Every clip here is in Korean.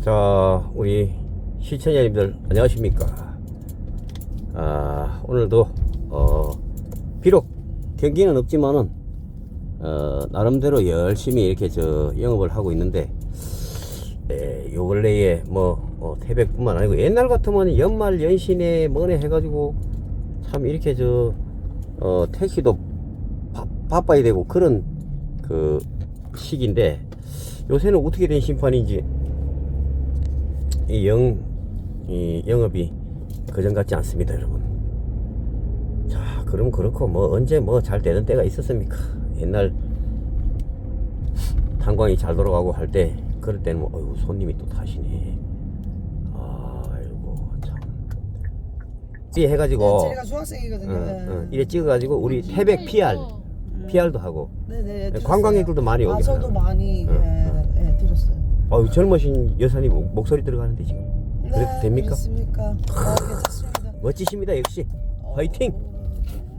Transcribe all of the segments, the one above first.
자, 우리 시청자님들 안녕하십니까? 아, 오늘도 어, 비록 경기는 없지만은 어, 나름대로 열심히 이렇게 저 영업을 하고 있는데 에, 요 근래에 뭐 어, 태백뿐만 아니고 옛날 같으면 연말 연신에 뭐네 해가지고 참 이렇게 저 어, 택시도 바, 바빠야 되고 그런 그 시기인데 요새는 어떻게 된 심판인지 이 영, 이 영업이 그전 같지 않습니다, 여러분. 자, 그럼 그렇고, 뭐, 언제 뭐 잘 되는 때가 있었습니까? 옛날 탄광이 잘 돌아가고 할 때, 그럴 때는 뭐, 어휴, 손님이 또 타시네. 아이고, 참. 이 해가지고, 제가 중학생이거든요. 어, 네. 어, 이래 찍어가지고, 우리 태백 PR, PR도 하고, 네네. 들었어요. 관광객들도 많이 아, 오긴 저도. 많이 어, 예, 예. 어휴, 젊으신 여사님 목- 목소리 들어가는데 지금. 그래도 네, 됩니까? 그렇습니까? 아, 괜찮습니다. 멋지십니다, 역시. 어, 화이팅!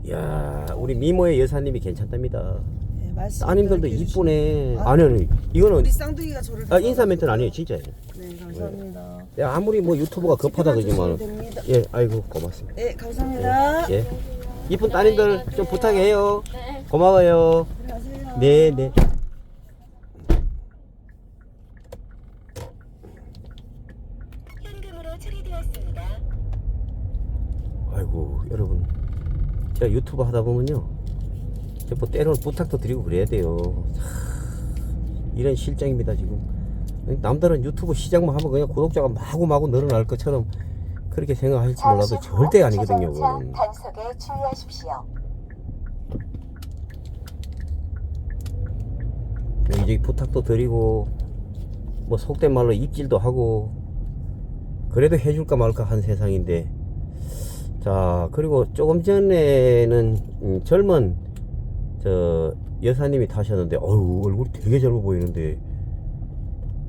이야, 우리 미모의 여사님이 괜찮답니다. 예, 말씀 따님들도 해주시고. 이쁘네. 아, 아니, 아니, 이거는 우리 쌍둥이가 저를 아, 인사 멘트는 아니에요, 진짜예요. 네, 감사합니다. 야, 아무리 뭐 유튜브가 급하다 주시면 됩니다. 예, 아이고, 고맙습니다. 네, 감사합니다. 예. 이쁜 따님들 좀 부탁해요. 고마워요. 들어가세요. 네, 네. 현금으로 처리되었습니다. 아이고, 여러분. 제가 유튜브 하다 보면요. 저뭐 때로는 부탁도 드리고 그래야 돼요. 참, 이런 실정입니다, 지금. 남들은 유튜브 시작만 하면 그냥 구독자가 마구 마구 늘어날 것처럼 그렇게 생각할지 몰라도 절대 아니거든요. 단속에 주의하십시오. 이제 부탁도 드리고 뭐 속된 말로 입질도 하고 그래도 해줄까 말까 한 세상인데 자 그리고 조금 전에는 음, 젊은 저 여사님이 타셨는데 어유 얼굴이 되게 젊어 보이는데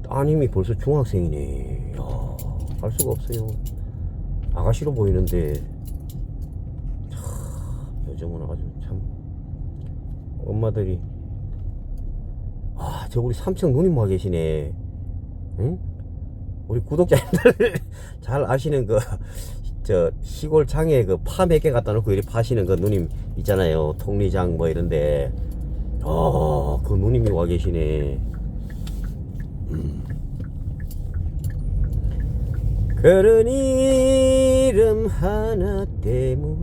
따님이 벌써 중학생이네 야, 알 수가 없어요 아가씨로 보이는데 참 요즘은 아주 참 엄마들이 아, 저 우리 삼청 누님 와 계시네. 응? 우리 구독자님들 잘 아시는 그, 저, 시골 장에 그 파 몇 개 갖다 놓고 이렇게 파시는 그 누님 있잖아요. 통리장 뭐 이런데. 아, 그 누님이 와 계시네. 음. 그런 이름 하나 때문에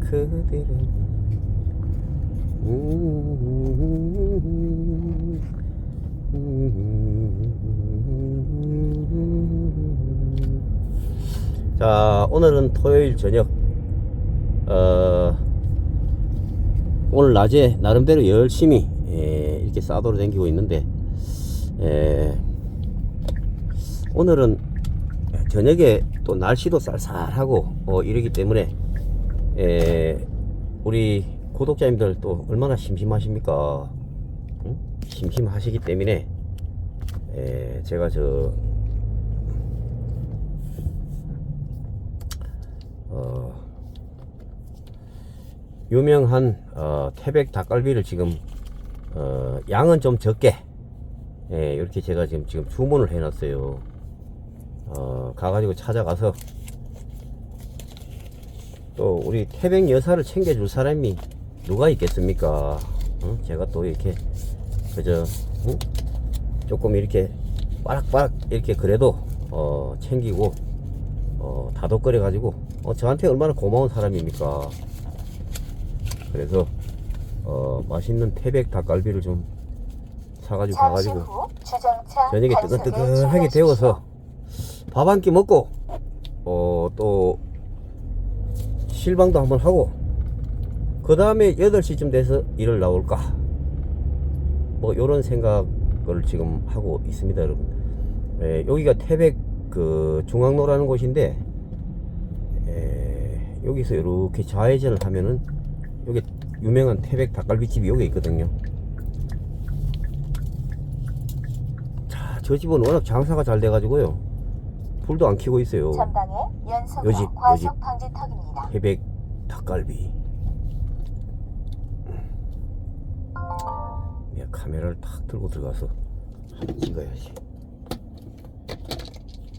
그대는 자, 오늘은 토요일 저녁, 어, 오늘 낮에 나름대로 열심히, 예, 이렇게 싸도로 댕기고 있는데, 예, 오늘은 저녁에 또 날씨도 쌀쌀하고, 어, 이러기 때문에, 예, 우리 구독자님들 또 얼마나 심심하십니까? 응? 심심하시기 때문에 에, 제가 저 어, 유명한 어, 태백 닭갈비를 지금 어, 양은 좀 적게 예, 이렇게 제가 지금 지금 주문을 해놨어요. 어, 가가지고 찾아가서 또 우리 태백 여사를 챙겨줄 사람이 누가 있겠습니까? 어? 제가 또 이렇게 그저 응? 조금 이렇게 빠락빠락 이렇게 그래도 어, 챙기고 어, 다독거려 가지고 어, 저한테 얼마나 고마운 사람입니까? 그래서 어, 맛있는 태백 닭갈비를 좀 사가지고 가가지고 저녁에 뜨끈뜨끈하게. 데워서 밥 한 끼 먹고 어, 또 실방도 한번 하고 그 다음에 8시쯤 돼서 일을 나올까 뭐 요런 생각을 지금 하고 있습니다 여러분 에, 여기가 태백 그 중앙로라는 곳인데 에, 여기서 이렇게 좌회전을 하면은 여기 유명한 태백 닭갈비집이 여기 있거든요 자 저 집은 워낙 장사가 잘 돼가지고요 불도 안 켜고 있어요 전방에 연속 요 집, 요 과속 집. 방지턱입니다. 태백 닭갈비. 내가 카메라를 탁 들고 들어가서 찍어야지.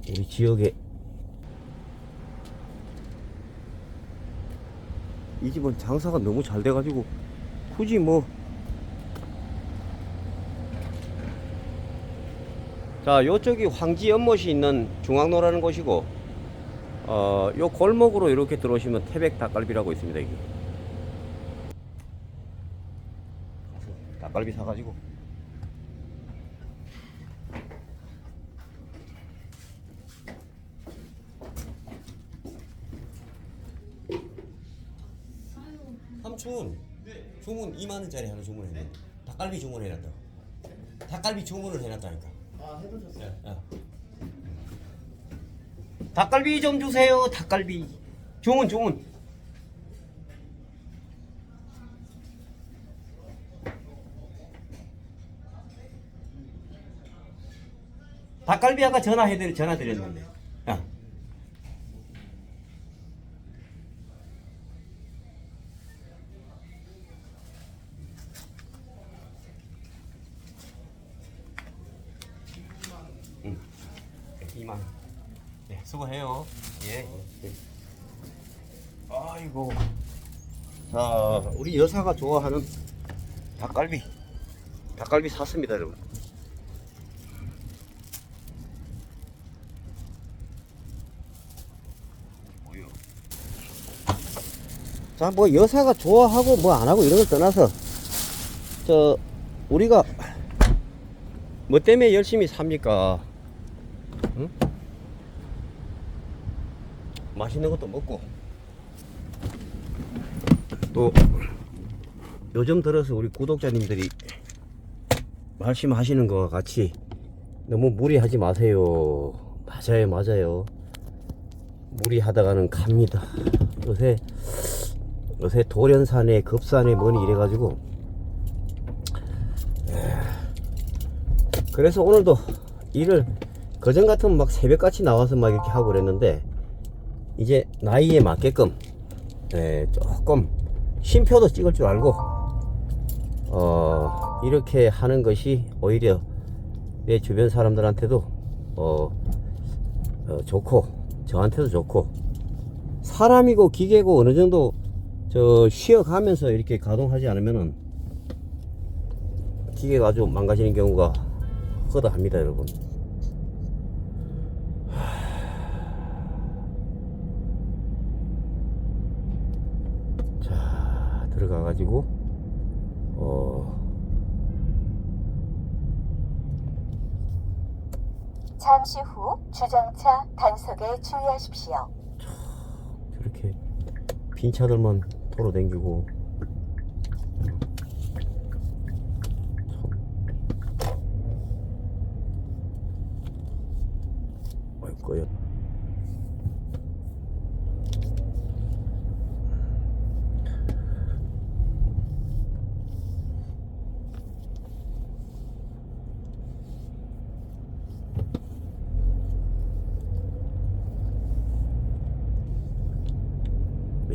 우리 지역에 이 집은 장사가 너무 잘 돼가지고 굳이 뭐 자, 요쪽이 황지 연못이 있는 중앙로라는 곳이고, 어, 요 골목으로 이렇게 들어오시면 태백 닭갈비라고 있습니다, 여기. 닭갈비 사가지고. 삼촌, 주문 2만 원짜리 하나 주문했네. 닭갈비 주문해놨다. 닭갈비 주문을 해놨다니까. 아 해놓으셨어요? 예, 예. 닭갈비 좀 주세요. 닭갈비. 주문 주문. 닭갈비 아까 전화해드려 전화 드렸는데. 야. 응. 2만 원. 네, 수고 해요. 예. 예. 아이고. 자, 우리 여사가 좋아하는 닭갈비. 닭갈비 샀습니다, 여러분. 자, 뭐 여사가 좋아하고 뭐 안 하고 이런 걸 떠나서 저 우리가 뭐 때문에 열심히 삽니까? 응? 맛있는 것도 먹고 또 요즘 들어서 우리 구독자님들이 말씀하시는 것과 같이 너무 무리하지 마세요. 맞아요, 맞아요. 무리하다가는 갑니다. 요새 요새 돌연산에 급산에 뭐니 이래가지고 그래서 오늘도 일을 그전 같으면 막 새벽같이 나와서 막 이렇게 하고 그랬는데 이제 나이에 맞게끔 예, 조금 쉼표도 찍을 줄 알고 어, 이렇게 하는 것이 오히려 내 주변 사람들한테도 어, 어, 좋고 저한테도 좋고 사람이고 기계고 어느 정도 저 쉬어가면서 이렇게 가동하지 않으면은 기계가 아주 망가지는 경우가 허다합니다 여러분 자 들어가 가지고 어 잠시 후 주정차 단속에 주의하십시오. 저렇게 빈 차들만 도로 댕기고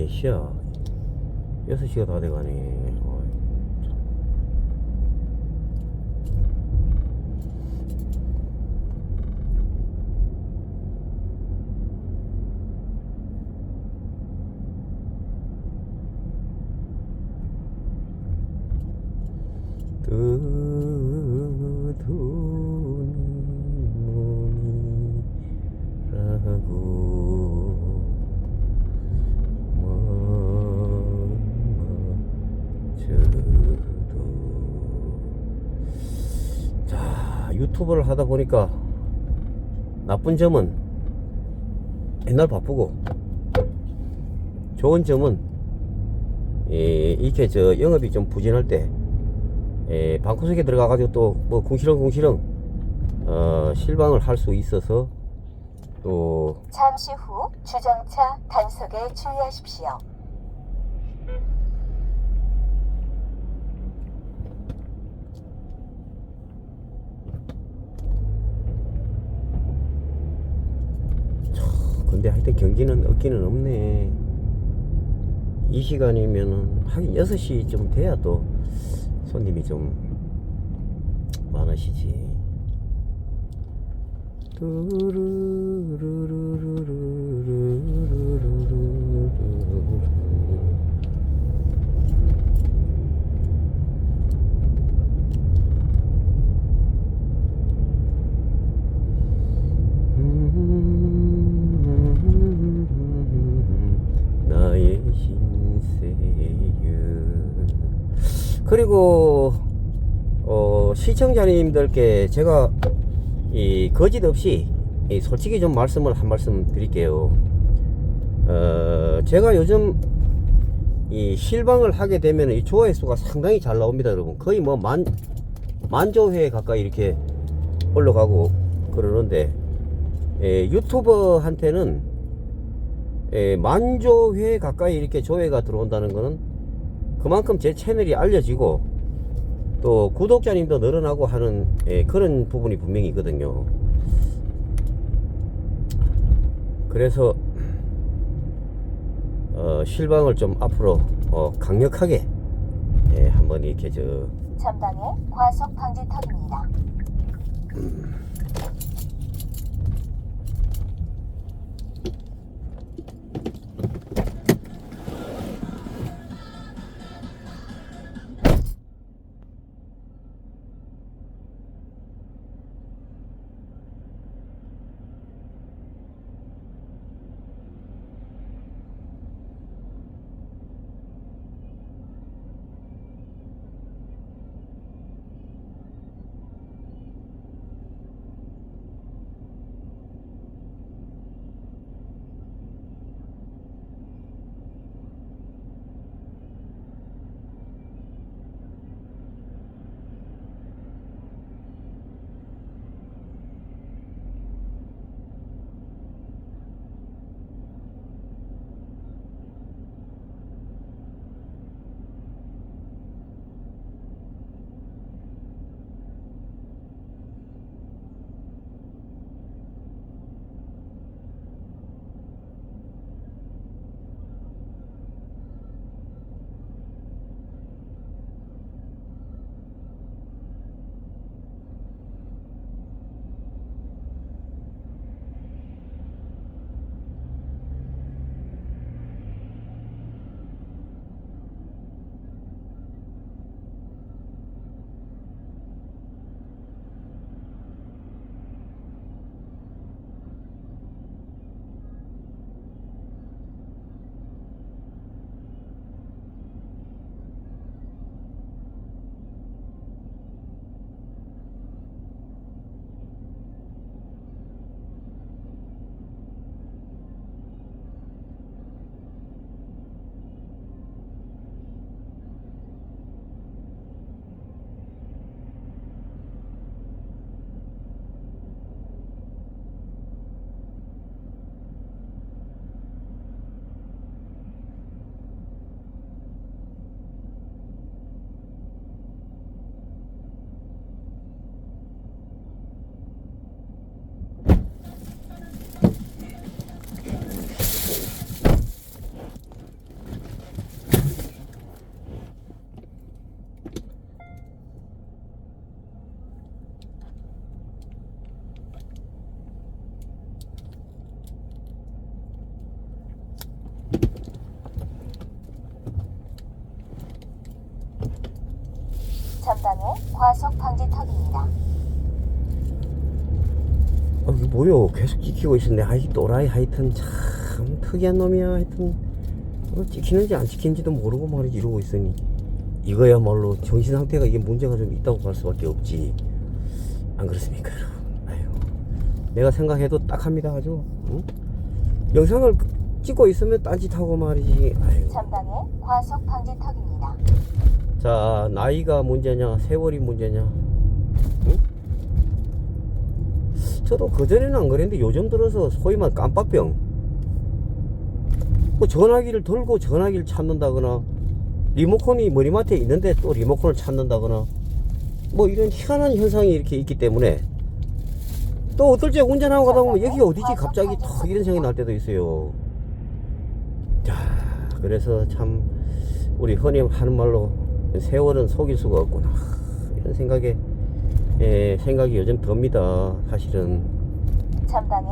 4시야. 6시가 다 돼가네. 뜨거운 눈이라고 유튜브를 하다 보니까 나쁜 점은 옛날 바쁘고 좋은 점은 예, 이렇게 저 영업이 좀 부진할 때 예, 방구석에 들어가 가지고 또 뭐 궁시렁 궁시렁 어, 실방을 할 수 있어서 또 잠시 후 주정차 단속에 주의하십시오. 근데 하여튼 경기는 없기는 없네. 이 시간이면은 하긴 6시쯤 돼야 또 손님이 좀 많으시지. 뚜루루루루루루루루 그리고 어, 시청자님들께 제가 이 거짓 없이 이 솔직히 좀 말씀을 한 말씀 드릴게요. 어, 제가 요즘 이 실방을 하게 되면 이 조회수가 상당히 잘 나옵니다, 여러분. 거의 뭐 만, 만조회 가까이 이렇게 올라가고 그러는데, 예, 유튜버한테는 예, 만조회 가까이 이렇게 조회가 들어온다는 거는 그만큼 제 채널이 알려지고 또 구독자님도 늘어나고 하는 예, 그런 부분이 분명히 있거든요. 그래서 어, 실방을 좀 앞으로 어, 강력하게 예, 한번 이렇게 저 전방에 과속 방지턱입니다. 전 과속 방지턱입니다. 아, 이게 뭐요? 계속 찍히고 있었네. 아이, 또라이 하여튼 참 특이한 놈이야. 하여튼 어, 찍히는지 안 찍히는지도 모르고 말이지 이러고 있으니 이거야말로 정신 상태가 이게 문제가 좀 있다고 할 수밖에 없지. 안 그렇습니까, 여러분? 아유, 내가 생각해도 딱 합니다, 아주. 응? 영상을 찍고 있으면 딴짓하고 말이지. 아유. 전방에 과속 방지턱입니다. 자, 나이가 문제냐, 세월이 문제냐. 응? 저도 그전에는 안 그랬는데 요즘 들어서 소위 말 깜빡병. 뭐 전화기를 들고 전화기를 찾는다거나, 리모컨이 머리맡에 있는데 또 리모컨을 찾는다거나, 뭐 이런 희한한 현상이 이렇게 있기 때문에, 또 어떨 때 운전하고 가다 보면 여기 어디지 갑자기 턱 이런 생각이 날 때도 있어요. 자, 그래서 참, 우리 흔히 하는 말로 세월은 속일 수가 없구나. 이런 생각에 예, 생각이 요즘 듭니다 사실은. 전방에